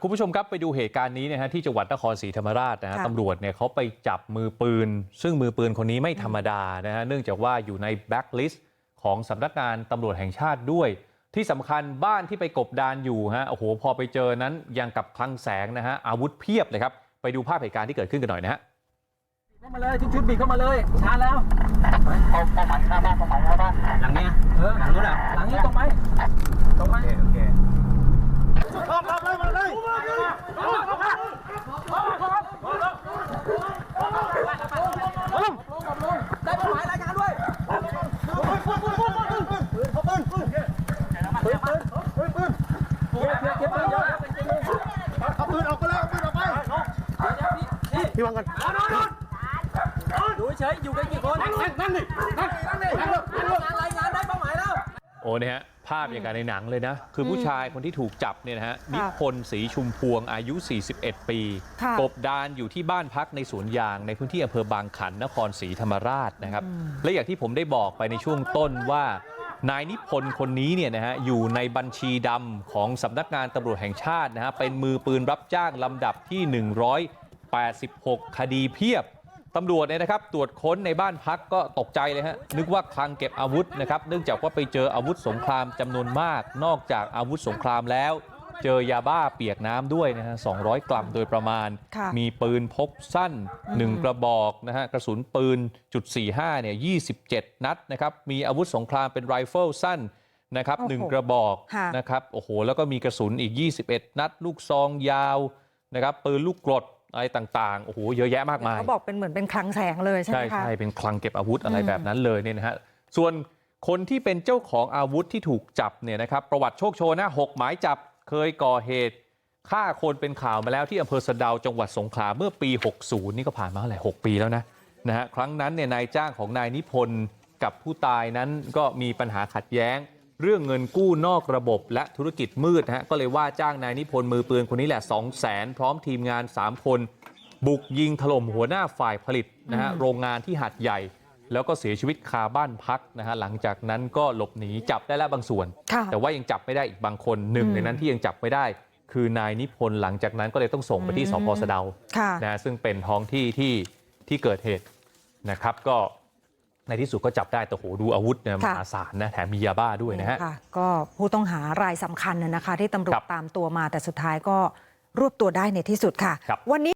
คุณผู้ชมครับไปดูเหตุการณ์นี้นะฮะที่จังหวัดนครศรีธรรมราชนะฮะค่ะตำรวจเนี่ยเขาไปจับมือปืน ซึ่งมือปืนคนนี้ไม่ธรรมดานะฮะเนื่องจากว่าอยู่ในแบ็คลิสต์ของสำนักงานตำรวจแห่งชาติด้วย ที่สำคัญบ้านที่ไปกบดานอยู่ฮะโอ้โหพอไปเจอนั้นยังกับคลังแสงนะฮะอาวุธเพียบเลยครับไปดูภาพเหตุการณ์ที่เกิดขึ้นกันหน่อยนะฮะเข้ามาเลยทุกชุดบีบเข้ามาเลยช้าแล้วเป้าเป้าหมายหน้าบ้านเป้าหมายหน้าบ้านหลังเนี้ยเออหลังนู้นอะหลังนี้ตรงไปตรงไปโอเค ได้เป้าหมายรายงานด้วยปืนเขาปืนปืนปืนปืนปืนปืนปืนเก็บปืนเยอะเอาปืนออกไปเลยเอาปืนออกไปพี่วางกันดูเฉยอยู่กันกี่คนนั่งนั่งนี่นั่งนั่งนี่นั่งลงนั่งลงรายงานได้เป้าหมายแล้ว โอ้เนี่ยฮะ ภาพอย่างกับในหนังเลยนะ คือผู้ชายคนที่ถูกจับเนี่ยนะฮะนิพนธ์ศรีชุมพวงอายุ 41 ปีค่ะกบดานอยู่ที่บ้านพักในสวนยางในพื้นที่อำเภอบางขันนครศรีธรรมราชนะครับ และอย่างที่ผมได้บอกไปในช่วงต้นว่านายนิพนธ์คนนี้เนี่ยนะฮะอยู่ในบัญชีดำของสำนักงานตำรวจแห่งชาตินะฮะเป็นมือปืนรับจ้างลำดับที่ 186 คดีเพียบ ตำรวจเนี่ยนะครับตรวจค้นในบ้านพักก็ตกใจเลยฮะนึกว่าคลังเก็บอาวุธนะครับเนื่องจากว่าไปเจออาวุธสงครามจำนวนมาก นอกจากอาวุธสงครามแล้ว เจอยาบ้าเปียกน้ำด้วยนะฮะ200กรัมโดยประมาณค่ะมีปืนพกสั้น 1 กระบอกนะฮะกระสุนปืนจุด45เนี่ย27 นัดนะครับมีอาวุธสงครามเป็นไรเฟิลสั้นนะครับหนึ่งโอ้โหกระบอกค่ะนะครับโอ้โหแล้วก็มีกระสุนอีก 21 นัด ลูกซองยาวนะครับปืนลูกกรด อะไรต่างๆ โอ้โห เยอะแยะมากมายเขาบอกเป็นเหมือนเป็นคลังแสงเลยใช่ไหใช่มคะใช่เป็นคลังเก็บอาวุธอะไรอืมแบบนั้นเลยเนี่ยนะฮะ ส่วนคนที่เป็นเจ้าของอาวุธที่ถูกจับเนี่ยนะครับ ประวัติโชคโชนนะหกหมายจับเคยก่อเหตุฆ่าคนเป็นข่าวมาแล้วที่อำเภอสะเดาวจังหวัดสงขลาเมื่อปี 60 นี่ก็ผ่านมาเท่าไหร่6ปีแล้วนะนะฮะครั้งนั้นเนี่ยนายจ้างของนายนิพนธ์กับผู้ตายนั้นก็มีปัญหาขัดแย้ง เรื่องเงินกู้นอกระบบและธุรกิจมืดนะฮะก็เลยว่าจ้างนายนิพนธ์มือปืนคนนี้แหละ 2 0 0แสนพร้อมทีมงาน 3 คน บุกยิงถล่มหัวหน้าฝ่ายผลิตนะฮะโรงงานที่หัดใหญ่ แล้วก็เสียชีวิตคาบ้านพักนะฮะหลังจากนั้นก็หลบหนีจับได้แล้วบางส่วนค่ะแต่ว่ายังจับไม่ได้อีกบางคนหนึ่งอืมในนั้นที่ยังจับไม่ได้ คือนายนิพนธ์หลังจากนั้นก็เลยต้องส่งไปที่สพสะเดาค่ะนะฮะซึ่งเป็นท้องที่ที่ที่เกิดเหตุนะครับก็ ในที่สุดก็จับได้แต่โหดูอาวุธเนี่ยมค่ะหาศาลนะแถมมียาบ้าด้วยนะฮะค่ะก็ผู้ต้องหารายสำคัญน่ะนะคะ ที่ตำรวครัจบตามตัวมาแต่สุดท้ายก็รวบตัวได้ในที่สุดค่ะครับวันนี้